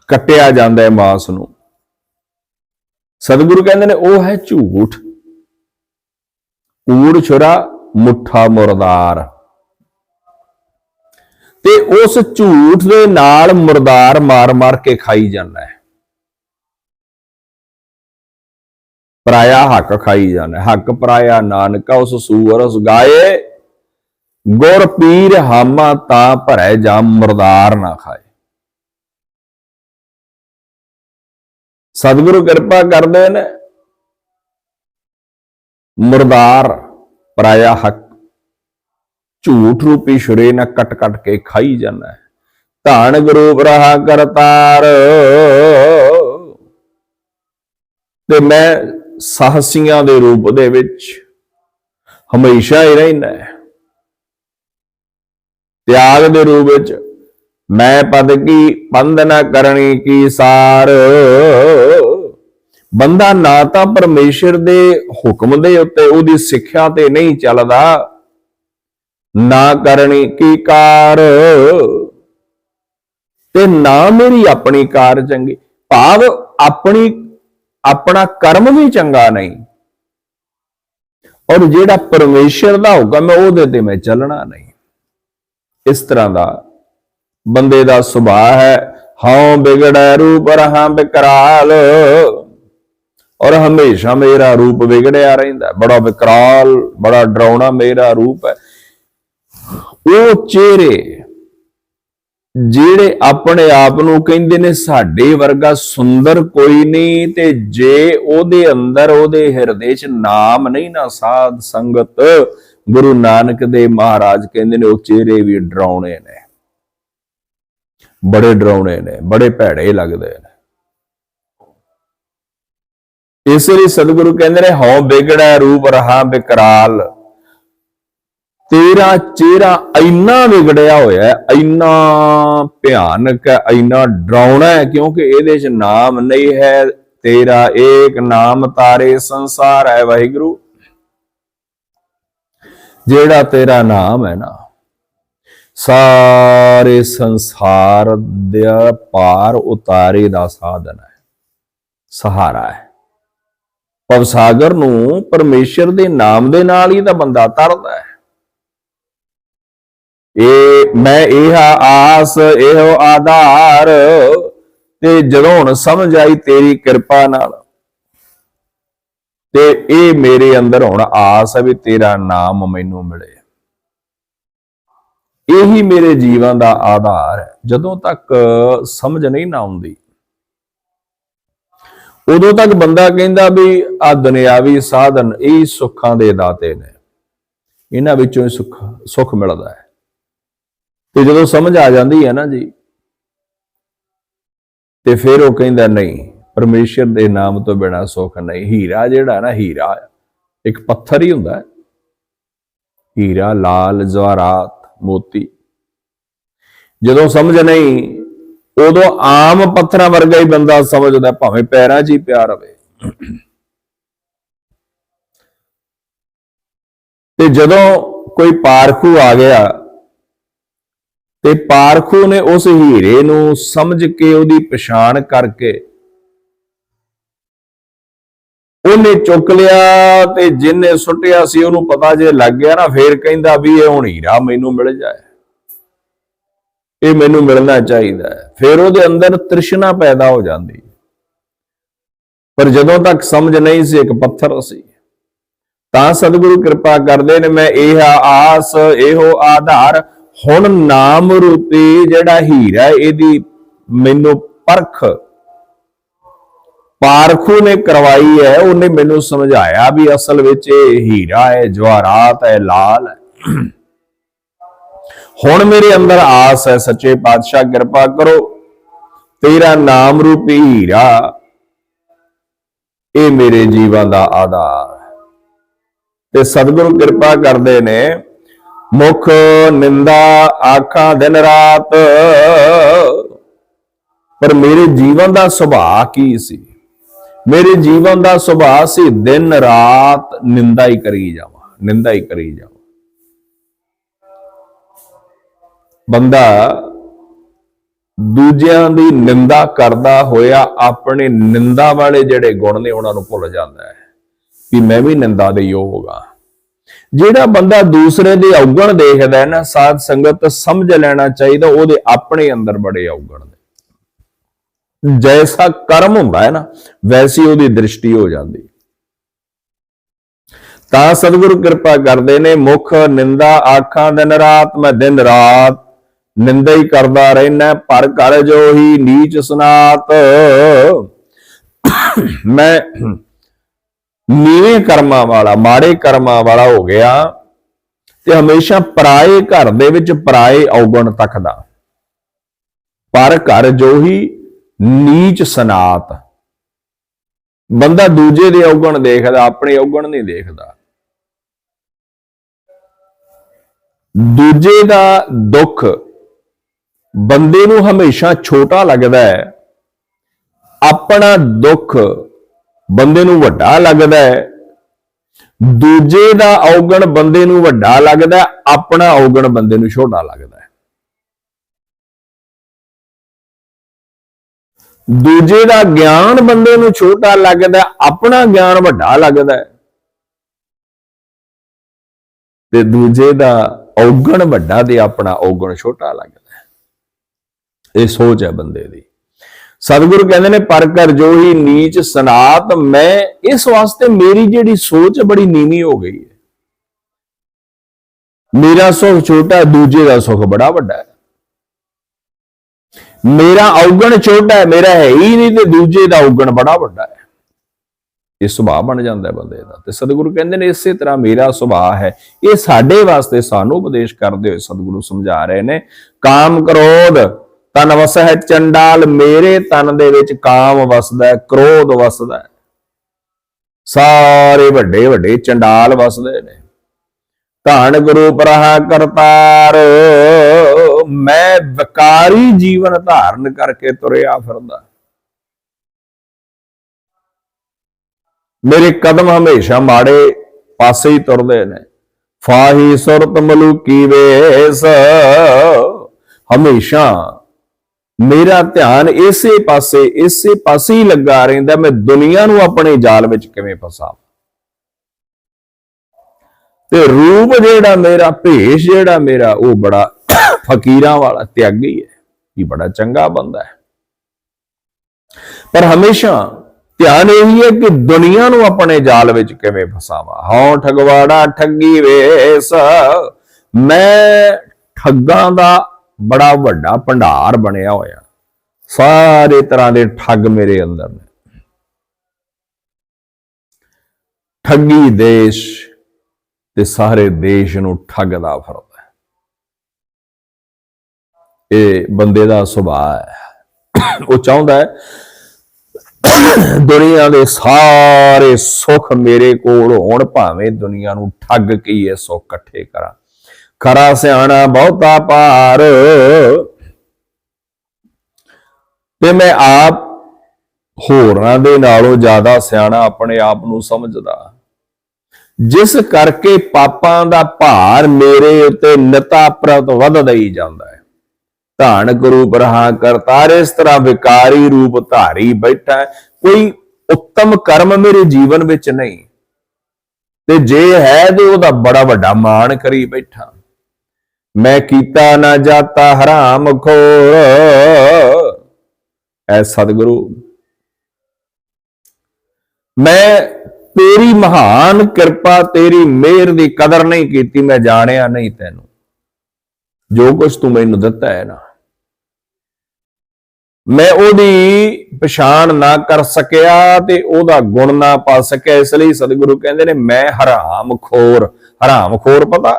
ਕੱਟਿਆ ਜਾਂਦਾ ਹੈ ਮਾਸ ਨੂੰ। ਸਤਿਗੁਰੂ ਕਹਿੰਦੇ ਨੇ, ਉਹ ਹੈ ਝੂਠ। ਕੂੜ ਛੁਰਾ, ਮੁੱਠਾ, ਮੁਰਦਾਰ। ਤੇ ਉਸ ਝੂਠ ਦੇ ਨਾਲ ਮੁਰਦਾਰ ਮਾਰ-ਮਾਰ ਕੇ ਖਾਈ ਜਾਂਦਾ ਹੈ। ਪਰਾਇਆ ਹੱਕ ਖਾਈ ਜਾਂਦਾ ਹੱਕ ਪਰਾਇਆ ਨਾਨਕਾ ਉਸ ਸੂਰ ਉਸ ਗਾਏ। ਗੁਰ ਪੀਰ ਹਾਮਾ ਤਾਂ ਭਰੈ ਜਾਂ ਮੁਰਦਾਰ ਨਾ ਖਾਏ। ਸਤਿਗੁਰੂ ਕਿਰਪਾ ਕਰਦੇ ਨੇ। ਮੁਰਦਾਰ ਪਰਾਇਆ ਹੱਕ। ਝੂਠ ਰੂਪੀ ਛੁਰੇ ਨਾ ਕਟ ਕਟ ਕੇ ਖਾਈ ਜਾਂਦਾ ਹੈ। ਧਾਨ ਗੁਰੂ ਰਹਾ ਕਰਤਾਰ। ਤੇ ਮੈਂ ਸਾਹਸੀਆਂ ਦੇ ਰੂਪ ਦੇ ਵਿੱਚ ਹਮੇਸ਼ਾ ਹੀ ਰਹਿਣਾ ਹੈ। ਤਿਆਗ ਦੇ ਰੂਪ ਵਿੱਚ ਮੈਂ ਪਦ ਕੀ, ਪੰਧ ਨਾ ਕਰਨੀ ਕੀ ਸਾਰ। ਬੰਦਾ ਨਾ ਤਾਂ ਪਰਮੇਸ਼ਰ ਦੇ ਹੁਕਮ ਦੇ ਉੱਤੇ ਉਹਦੀ ਸਿੱਖਿਆ ਤੇ ਨਹੀਂ ਚੱਲਦਾ। ਨਾ ਕਰਨੀ ਕੀ ਕਾਰ? ਤੇ ਨਾ ਮੇਰੀ ਆਪਣੀ ਕਾਰ ਚੰਗੀ। ਭਾਵ ਆਪਣੀ, ਆਪਣਾ ਕਰਮ ਵੀ ਚੰਗਾ ਨਹੀਂ। ਔਰ ਜਿਹੜਾ ਪਰਮੇਸ਼ਰ ਦਾ ਹੁਕਮ ਹੈ, ਉਹਦੇ ਤੇ ਮੈਂ ਚੱਲਣਾ ਨਹੀਂ। ਇਸ ਤਰ੍ਹਾਂ ਦਾ ਬੰਦੇ ਦਾ ਸੁਭਾਅ ਹੈ। ਹਉ ਵਿਗੜੈ ਰੂਪ ਰਹਾ ਬਿਕਰਾਲ। ਔਰ ਹਮੇਸ਼ਾ ਮੇਰਾ ਰੂਪ ਵਿਗੜਿਆ ਰਹਿੰਦਾ ਬੜਾ ਵਿਕਰਾਲ, ਬੜਾ ਡਰਾਉਣਾ ਮੇਰਾ ਰੂਪ ਹੈ। ਉਹ ਚਿਹਰੇ ਜਿਹੜੇ ਆਪਣੇ ਆਪ ਨੂੰ ਕਹਿੰਦੇ ਨੇ, ਸਾਡੇ ਵਰਗਾ ਸੁੰਦਰ ਕੋਈ ਨਹੀਂ ਤੇ ਜੇ ਉਹਦੇ ਅੰਦਰ, ਉਹਦੇ ਹਿਰਦੇ 'ਚ ਨਾਮ ਨਹੀਂ ਨਾ ਸਾਧ ਸੰਗਤ, ਗੁਰੂ ਨਾਨਕ ਦੇ ਮਹਾਰਾਜ ਕਹਿੰਦੇ ਨੇ, ਉਹ ਚਿਹਰੇ ਵੀ ਡਰਾਉਣੇ ਨੇ। ਬੜੇ ਡਰਾਉਣੇ ਨੇ, ਬੜੇ ਭੈੜੇ ਲੱਗਦੇ ਨੇ। ਇਸ ਲਈ ਸਤਿਗੁਰੂ ਕਹਿੰਦੇ ਨੇ, ਹਉ ਵਿਗੜੈ ਰੂਪ ਰਹਾ ਬਿਕਰਾਲ। ਤੇਰਾ ਚਿਹਰਾ ਇੰਨਾ ਵਿਗੜਿਆ ਹੋਇਆ ਹੈ ਇੰਨਾ ਭਿਆਨਕ ਹੈ, ਇੰਨਾ ਡਰਾਉਣਾ ਹੈ, ਕਿਉਂਕਿ ਇਹਦੇ 'ਚ ਨਾਮ ਨਹੀਂ ਹੈ, ਤੇਰਾ ਏਕ ਨਾਮ ਤਾਰੇ ਸੰਸਾਰ ਹੈ, ਵਾਹਿਗੁਰੂ। ਜਿਹੜਾ ਤੇਰਾ ਨਾਮ ਹੈ ਨਾ, ਸਾਰੇ ਸੰਸਾਰ ਦਾ ਪਾਰ ਉਤਾਰੇ ਦਾ ਸਾਧਨ ਹੈ, ਸਹਾਰਾ ਹੈ। ਭਵ ਸਾਗਰ ਨੂੰ ਪਰਮੇਸ਼ਰ ਦੇ ਨਾਮ ਦੇ ਨਾਲ ਹੀ ਤਾਂ ਬੰਦਾ ਤਰਦਾ ਹੈ। ਇਹ ਮੈਂ ਇਹ ਆਸ, ਇਹੋ ਆਧਾਰ ਤੇ ਜਦੋਂ ਹੁਣ ਸਮਝ ਆਈ ਤੇਰੀ ਕਿਰਪਾ ਨਾਲ, ਤੇ ਇਹ ਮੇਰੇ ਅੰਦਰ ਹੁਣ ਆਸ ਹੈ ਵੀ ਤੇਰਾ ਨਾਮ ਮੈਨੂੰ ਮਿਲੇ। ਇਹੀ ਮੇਰੇ ਜੀਵਨ ਦਾ ਆਧਾਰ ਹੈ। ਜਦੋਂ ਤੱਕ ਸਮਝ ਨਹੀਂ ਨਾ ਆਉਂਦੀ ਉਦੋਂ ਤੱਕ ਬੰਦਾ ਕਹਿੰਦਾ ਵੀ ਆ ਦੁਨਿਆਵੀ ਸਾਧਨ ਇਹ ਸੁੱਖਾਂ ਦੇ ਦਾਤੇ ਨੇ। ਇਹਨਾਂ ਵਿੱਚੋਂ ਹੀ ਸੁੱਖ ਸੁੱਖ ਮਿਲਦਾ ਹੈ। ਤੇ ਜਦੋਂ ਸਮਝ ਆ ਜਾਂਦੀ ਹੈ ਨਾ ਜੀ, ਤੇ ਫਿਰ ਉਹ ਕਹਿੰਦਾ, ਨਹੀਂ, ਪਰਮੇਸ਼ਰ ਦੇ ਨਾਮ ਤੋਂ ਬਿਨਾ ਸੁੱਖ ਨਹੀਂ। ਹੀਰਾ ਜਿਹੜਾ ਨਾ, ਹੀਰਾ ਇੱਕ ਪੱਥਰ ਹੀ ਹੁੰਦਾ ਹੈ। ਹੀਰਾ ਲਾਲ ਜਵਾਰਾਤ ਮੋਤੀ। ਜਦੋਂ ਸਮਝ ਨਹੀਂ ਉਦੋਂ ਆਮ ਪੱਥਰਾਂ ਵਰਗਾ ਹੀ ਬੰਦਾ ਸਮਝਦਾ ਭਾਵੇਂ ਪੈਰਾਂ 'ਚ ਹੀ ਪਿਆ ਰਵੇ। ਤੇ ਜਦੋਂ ਕੋਈ ਪਾਰਖੂ ਆ ਗਿਆ, ਤੇ ਪਾਰਖੂ ਨੇ ਉਸ ਹੀਰੇ ਨੂੰ ਸਮਝ ਕੇ ਉਹਦੀ ਪਛਾਣ ਕਰਕੇ ਉਹਨੇ ਚੁੱਕ ਲਿਆ ਤੇ ਜਿੰਨੇ ਸੁੱਟਿਆ ਸੀ ਉਹਨੂੰ ਪਤਾ ਜੇ ਲੱਗ ਗਿਆ ਨਾ, ਫੇਰ ਕਹਿੰਦਾ ਵੀ ਇਹ ਹੁਣ ਹੀਰਾ ਮੈਨੂੰ ਮਿਲ ਜਾਏ। ਇਹ ਮੈਨੂੰ ਮਿਲਣਾ ਚਾਹੀਦਾ ਹੈ। ਫਿਰ ਉਹਦੇ ਅੰਦਰ ਤ੍ਰਿਸ਼ਨਾ ਪੈਦਾ ਹੋ ਜਾਂਦੀ ਹੈ। ਪਰ ਜਦੋਂ ਤੱਕ ਸਮਝ ਨਹੀਂ ਸੀ, ਇੱਕ ਪੱਥਰ ਸੀ। ਤਾਂ ਸਤਿਗੁਰੂ ਕਿਰਪਾ ਕਰਦੇ ਨੇ, ਮੈਂ ਇਹ ਆਸ, ਇਹੋ ਆਧਾਰ, ਹੁਣ ਨਾਮ ਰੂਪੀ ਜਿਹੜਾ ਹੀਰਾ ਇਹਦੀ ਮੈਨੂੰ ਪਰਖ। ਪਾਰਖੂ ਨੇ ਕਰਵਾਈ ਹੈ, ਉਹਨੇ ਮੈਨੂੰ ਸਮਝਾਇਆ ਵੀ ਅਸਲ ਵਿੱਚ ਇਹ ਹੀਰਾ ਹੈ, ਜਵਾਹਰਾਤ ਹੈ, ਲਾਲ ਹੈ। ਹੁਣ ਮੇਰੇ ਅੰਦਰ ਆਸ ਹੈ, ਸੱਚੇ ਪਾਤਸ਼ਾਹ, ਕਿਰਪਾ ਕਰੋ। ਤੇਰਾ ਨਾਮ ਰੂਪੀ ਹੀਰਾ। ਇਹ ਮੇਰੇ ਜੀਵਨ ਦਾ ਆਧਾਰ ਤੇ ਸਤਿਗੁਰੂ ਕਿਰਪਾ ਕਰਦੇ ਨੇ, ਮੁਖ ਨਿੰਦਾ ਆਖਾਂ ਦਿਨ ਰਾਤ। ਪਰ ਮੇਰੇ ਜੀਵਨ ਦਾ ਸੁਭਾਅ ਕੀ ਸੀ? ਮੇਰੇ ਜੀਵਨ ਦਾ ਸੁਭਾਅ ਸੀ ਦਿਨ ਰਾਤ ਨਿੰਦਾ ਹੀ ਕਰੀ ਜਾਵਾਂ, ਨਿੰਦਾ ਹੀ ਕਰੀ ਜਾਵਾਂ। ਬੰਦਾ ਦੂਜਿਆਂ ਦੀ ਨਿੰਦਾ ਕਰਦਾ ਹੋਇਆ ਆਪਣੇ ਨਿੰਦਾ ਵਾਲੇ ਜਿਹੜੇ ਗੁਣ ਨੇ ਉਹਨਾਂ ਨੂੰ ਭੁੱਲ ਜਾਂਦਾ ਹੈ ਕਿ ਮੈਂ ਵੀ ਨਿੰਦਾ ਦੇ ਯੋਗ ਹਾਂ। ਜਿਹੜਾ ਬੰਦਾ ਦੂਸਰੇ ਦੇ ਔਗਣ ਦੇਖਦਾ ਹੈ ਨਾ, ਸਾਧ ਸੰਗਤ ਸਮਝ ਲੈਣਾ ਚਾਹੀਦਾ, ਉਹਦੇ ਆਪਣੇ ਅੰਦਰ ਬੜੇ ਔਗਣ ਨੇ। ਜੈਸਾ ਕਰਮ ਹੁੰਦਾ ਹੈ ਨਾ, ਵੈਸੀ ਉਹਦੀ ਦ੍ਰਿਸ਼ਟੀ ਹੋ ਜਾਂਦੀ। ਤਾਂ ਸਤਿਗੁਰੂ ਕਿਰਪਾ ਕਰਦੇ ਨੇ, ਮੁਖ ਨਿੰਦਾ ਆਖਾਂ ਦਿਨ ਰਾਤ, ਮੈਂ ਦਿਨ ਰਾਤ ਨਿੰਦਾ ਹੀ ਕਰਦਾ ਰਹਿਣਾ ਪਰ ਕਰ ਜੋ ਹੀ ਨੀਚ ਸੁਨਾਤ। ਮੈਂ ਨੀਵੇਂ ਕਰਮਾਂ ਵਾਲਾ, ਮਾੜੇ ਕਰਮਾਂ ਵਾਲਾ ਹੋ ਗਿਆ ਤੇ ਹਮੇਸ਼ਾ ਪਰਾਏ ਘਰ ਦੇ ਵਿੱਚ ਪਰਾਏ ਔਗਣ ਤੱਕਦਾ ਪਰ ਘਰ ਜੋ ਹੀ ਨੀਚ ਸਨਾਤ। ਬੰਦਾ ਦੂਜੇ ਦੇ ਔਗਣ ਦੇਖਦਾ, ਆਪਣੇ ਔਗਣ ਨਹੀਂ ਦੇਖਦਾ। ਦੂਜੇ ਦਾ ਦੁੱਖ ਬੰਦੇ ਨੂੰ ਹਮੇਸ਼ਾ ਛੋਟਾ ਲੱਗਦਾ ਹੈ, ਆਪਣਾ ਦੁੱਖ ਬੰਦੇ ਨੂੰ ਵੱਡਾ ਲੱਗਦਾ ਹੈ, ਦੂਜੇ ਦਾ ਔਗਣ ਬੰਦੇ ਨੂੰ ਵੱਡਾ ਲੱਗਦਾ ਆਪਣਾ ਔਗਣ ਬੰਦੇ ਨੂੰ ਛੋਟਾ ਲੱਗਦਾ ਦੂਜੇ ਦਾ ਗਿਆਨ ਬੰਦੇ ਨੂੰ ਛੋਟਾ ਲੱਗਦਾ ਆਪਣਾ ਗਿਆਨ ਵੱਡਾ ਲੱਗਦਾ ਤੇ ਦੂਜੇ ਦਾ ਔਗਣ ਵੱਡਾ ਤੇ ਆਪਣਾ ਔਗਣ ਛੋਟਾ ਲੱਗਦਾ ਇਹ ਸੋਚ ਹੈ ਬੰਦੇ ਦੀ। ਸਤਿਗੁਰੂ ਕਹਿੰਦੇ ਨੇ, ਪਰ ਕਰ ਜੋ ਹੀ ਨੀਚ ਸਨਾਤ, ਮੈਂ ਇਸ ਵਾਸਤੇ ਮੇਰੀ ਜਿਹੜੀ ਸੋਚ ਬੜੀ ਨੀਵੀਂ ਹੋ ਗਈ ਹੈ। ਮੇਰਾ ਸੁਖ ਛੋਟਾ ਦੂਜੇ ਦਾ ਸੁਖ ਬੜਾ ਵੱਡਾ ਹੈ। ਮੇਰਾ ਔਗਣ ਛੋਟਾ ਹੈ, ਮੇਰਾ ਹੈ ਹੀ ਨਹੀਂ ਤੇ ਦੂਜੇ ਦਾ ਔਗਣ ਬੜਾ ਵੱਡਾ ਹੈ। ਇਹ ਸੁਭਾਅ ਬਣ ਜਾਂਦਾ ਹੈ ਬੰਦੇ ਦਾ ਤੇ ਸਤਿਗੁਰੂ ਕਹਿੰਦੇ ਨੇ, ਇਸੇ ਤਰ੍ਹਾਂ ਮੇਰਾ ਸੁਭਾਅ ਹੈ। ਇਹ ਸਾਡੇ ਵਾਸਤੇ ਸਾਨੂੰ ਉਪਦੇਸ਼ ਕਰਦੇ ਹੋਏ ਸਤਿਗੁਰੂ ਸਮਝਾ ਰਹੇ ਨੇ, ਕਾਮ ਕ੍ਰੋਧ ਤਨ ਵਸਹਿ ਚੰਡਾਲ ਮੇਰੇ ਤਨ ਦੇ ਵਿੱਚ ਕਾਮ ਵਸਦਾ ਕ੍ਰੋਧ ਵਸਦਾ ਸਾਰੇ ਵੱਡੇ ਵੱਡੇ ਚੰਡਾਲ ਵਸਦੇ ਨੇ। ਧੰਨ ਗੁਰੂ ਪ੍ਰਹਾ ਕਰਤਾਰ, ਮੈਂ ਵਿਕਾਰੀ ਜੀਵਨ ਧਾਰਨ ਕਰਕੇ ਤੁਰਿਆ ਫਿਰਦਾ। ਮੇਰੇ ਕਦਮ ਹਮੇਸ਼ਾ ਮਾੜੇ ਪਾਸੇ ਹੀ ਤੁਰਦੇ ਨੇ। ਫਾਹੀ ਸੁਰਤ ਮਲੂਕੀ ਵੇਸ, ਹਮੇਸ਼ਾ ਮੇਰਾ ਧਿਆਨ ਇਸੇ ਪਾਸੇ ਇਸੇ ਪਾਸੇ ਹੀ ਲੱਗਾ ਰਹਿੰਦਾ, ਮੈਂ ਦੁਨੀਆ ਨੂੰ ਆਪਣੇ ਜਾਲ ਵਿੱਚ ਕਿਵੇਂ ਫਸਾਵਾਂ? ਤੇ ਰੂਪ ਜਿਹੜਾ ਮੇਰਾ, ਭੇਸ਼ ਜਿਹੜਾ ਮੇਰਾ, ਉਹ ਬੜਾ ਫਕੀਰਾਂ ਵਾਲਾ, ਤਿਆਗੀ ਹੈ ਇਹ ਬੜਾ ਚੰਗਾ ਬੰਦਾ ਹੈ। ਪਰ ਹਮੇਸ਼ਾ ਧਿਆਨ ਇਹੀ ਹੈ ਕਿ ਦੁਨੀਆ ਨੂੰ ਆਪਣੇ ਜਾਲ ਵਿੱਚ ਕਿਵੇਂ ਫਸਾਵਾਂ? ਹਉ ਠਗਵਾੜਾ ਠੱਗੀ ਵੇਸ, ਮੈਂ ਠੱਗਾਂ ਦਾ ਬੜਾ ਵੱਡਾ ਭੰਡਾਰ ਬਣਿਆ ਹੋਇਆ। ਸਾਰੇ ਤਰ੍ਹਾਂ ਦੇ ਠੱਗ ਮੇਰੇ ਅੰਦਰ ਨੇ। ਠੱਗੀ ਦੇਸ਼ ਤੇ ਸਾਰੇ ਦੇਸ਼ ਨੂੰ ਠੱਗਦਾ ਫਿਰਦਾ ਹੈ। ਇਹ ਬੰਦੇ ਦਾ ਸੁਭਾਅ ਹੈ। ਉਹ ਚਾਹੁੰਦਾ ਹੈ, ਦੁਨੀਆ ਦੇ ਸਾਰੇ ਸੁੱਖ ਮੇਰੇ ਕੋਲ ਹੋਣ, ਭਾਵੇਂ ਦੁਨੀਆ ਨੂੰ ਠੱਗ ਕੇ ਇਹ ਸੁੱਖ ਇਕੱਠੇ ਕਰਾਂ। ਖਰਾ ਸਿਆਣਾ ਬਹੁਤਾ ਭਾਰ। ਤੇ ਮੈਂ ਆਪ ਹੋਰਾਂ ਦੇ ਨਾਲੋਂ ਜ਼ਿਆਦਾ ਸਿਆਣਾ ਆਪਣੇ ਆਪ ਨੂੰ ਸਮਝਦਾ। ਜਿਸ ਕਰਕੇ ਪਾਪਾਂ ਦਾ ਭਾਰ ਮੇਰੇ ਉੱਤੇ ਨਿਤਾ ਪ੍ਰਤ ਵੱਧਦਾ ਹੀ ਜਾਂਦਾ ਹੈ। ਧਾਨ ਰੂਪ ਰਹਾ ਕਰਤਾਰ ਇਸ ਤਰ੍ਹਾਂ ਵਿਕਾਰੀ ਰੂਪ ਧਾਰੀ ਬੈਠਾ ਕੋਈ ਉੱਤਮ ਕਰਮ ਮੇਰੇ ਜੀਵਨ ਵਿੱਚ ਨਹੀਂ। ਤੇ ਜੇ ਹੈ ਤੇ ਉਹਦਾ ਬੜਾ ਵੱਡਾ ਮਾਣ ਕਰੀ ਬੈਠਾ। ਮੈਂ ਕੀਤਾ ਨਾ ਜਾਤਾ ਹਰਾਮ ਖੋਰ। ਐ ਸਤਿਗੁਰੂ, ਮੈਂ ਤੇਰੀ ਮਹਾਨ ਕਿਰਪਾ, ਤੇਰੀ ਮਿਹਰ ਦੀ ਕਦਰ ਨਹੀਂ ਕੀਤੀ, ਮੈਂ ਜਾਣਿਆ ਨਹੀਂ ਤੈਨੂੰ। ਜੋ ਕੁਝ ਤੂੰ ਮੈਨੂੰ ਦਿੱਤਾ ਹੈ ਨਾ, ਮੈਂ ਉਹਦੀ ਪਛਾਣ ਨਾ ਕਰ ਸਕਿਆ ਤੇ ਉਹਦਾ ਗੁਣ ਨਾ ਪਾ ਸਕਿਆ। ਇਸ ਲਈ ਸਤਿਗੁਰੂ ਕਹਿੰਦੇ ਨੇ, ਮੈਂ ਹਰਾਮ ਖੋਰ। ਹਰਾਮ ਖੋਰ ਪਤਾ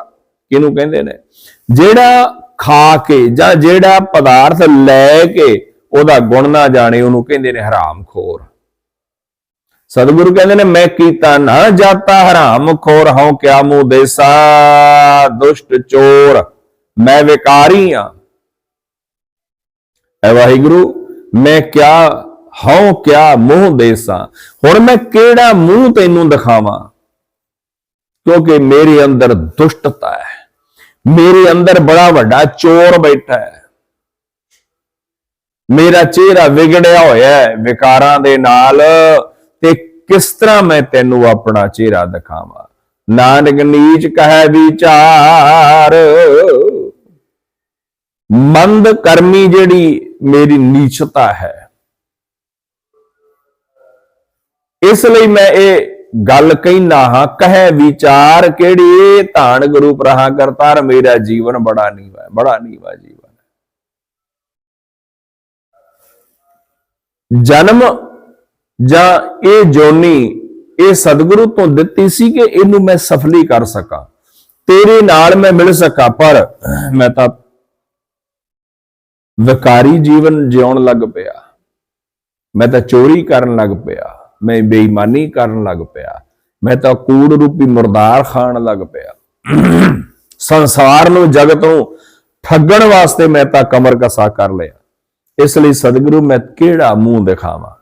ਕਿਹਨੂੰ ਕਹਿੰਦੇ ਨੇ? ਜਿਹੜਾ ਖਾ ਕੇ ਜਾਂ ਜਿਹੜਾ ਪਦਾਰਥ ਲੈ ਕੇ ਉਹਦਾ ਗੁਣ ਨਾ ਜਾਣੇ, ਉਹਨੂੰ ਕਹਿੰਦੇ ਨੇ ਹਰਾਮ ਖੋਰ ਸਤਿਗੁਰੂ ਕਹਿੰਦੇ ਨੇ, ਮੈਂ ਕੀਤਾ ਨਾ ਜਾਤਾ ਹਰਾਮ ਖੋਰ ਹਉ ਕਿਆ ਮੂੰ ਦੇਸਾ, ਦੁਸ਼ਟ ਚੋਰ, ਮੈਂ ਵਿਕਾਰੀ ਆ। ਐ ਵਾਹਿਗੁਰੂ, ਮੈਂ ਕਿਆ, ਹਉ ਕਿਆ ਮੂੰਹ ਦੇਸਾਂ, ਹੁਣ ਮੈਂ ਕਿਹੜਾ ਮੂੰਹ ਤੈਨੂੰ ਦਿਖਾਵਾਂ? ਕਿਉਂਕਿ ਮੇਰੇ ਅੰਦਰ ਦੁਸ਼ਟਤਾ ਹੈ। ਮੇਰੇ ਅੰਦਰ ਬੜਾ ਵੱਡਾ ਚੋਰ ਬੈਠਾ ਹੈ ਮੇਰਾ ਚਿਹਰਾ ਵਿਗੜਿਆ ਹੋਇਆ ਹੈ ਵਿਕਾਰਾਂ ਦੇ ਨਾਲ ਤੇ ਕਿਸ ਤਰ੍ਹਾਂ ਮੈਂ ਤੈਨੂੰ ਆਪਣਾ ਚਿਹਰਾ ਦਿਖਾਵਾਂ ਨਾਨਕ ਨੀਚ ਕਹੈ ਵਿਚਾਰ ਮੰਦ ਕਰਮੀ ਜਿਹੜੀ ਮੇਰੀ ਨੀਚਤਾ ਹੈ ਇਸ ਲਈ ਮੈਂ ਇਹ ਗੱਲ ਕਹਿਣਾ ਹਾਂ ਕਹੇ ਵਿਚਾਰ ਕਿਹੜੀ? ਧਾਨ ਗੁਰੂ ਪ੍ਰਹਾ ਕਰਤਾਰ ਮੇਰਾ ਜੀਵਨ ਬੜਾ ਨੀਵਾ ਬੜਾ ਨੀਵਾ ਜੀਵਨ ਜਨਮ ਜਾਂ ਇਹ ਜੋਨੀ, ਇਹ ਸਤਿਗੁਰੂ ਤੋਂ ਦਿੱਤੀ ਸੀ ਕਿ ਇਹਨੂੰ ਮੈਂ ਸਫਲੀ ਕਰ ਸਕਾਂ, ਤੇਰੇ ਨਾਲ ਮੈਂ ਮਿਲ ਸਕਾਂ, ਪਰ ਮੈਂ ਤਾਂ ਵਿਕਾਰੀ ਜੀਵਨ ਜਿਉਣ ਲੱਗ ਪਿਆ, ਮੈਂ ਤਾਂ ਚੋਰੀ ਕਰਨ ਲੱਗ ਪਿਆ। ਮੈਂ ਬੇਈਮਾਨੀ ਕਰਨ ਲੱਗ ਪਿਆ। ਮੈਂ ਤਾਂ ਕੂੜ ਰੂਪੀ ਮੁਰਦਾਰ ਖਾਣ ਲੱਗ ਪਿਆ। ਸੰਸਾਰ ਨੂੰ ਜਗਤ ਨੂੰ ਠੱਗਣ ਵਾਸਤੇ ਮੈਂ ਤਾਂ ਕਮਰ ਕਸਾ ਕਰ ਲਿਆ। ਇਸ ਲਈ ਸਤਿਗੁਰੂ ਮੈਂ ਕਿਹੜਾ ਮੂੰਹ ਦਿਖਾਵਾਂ?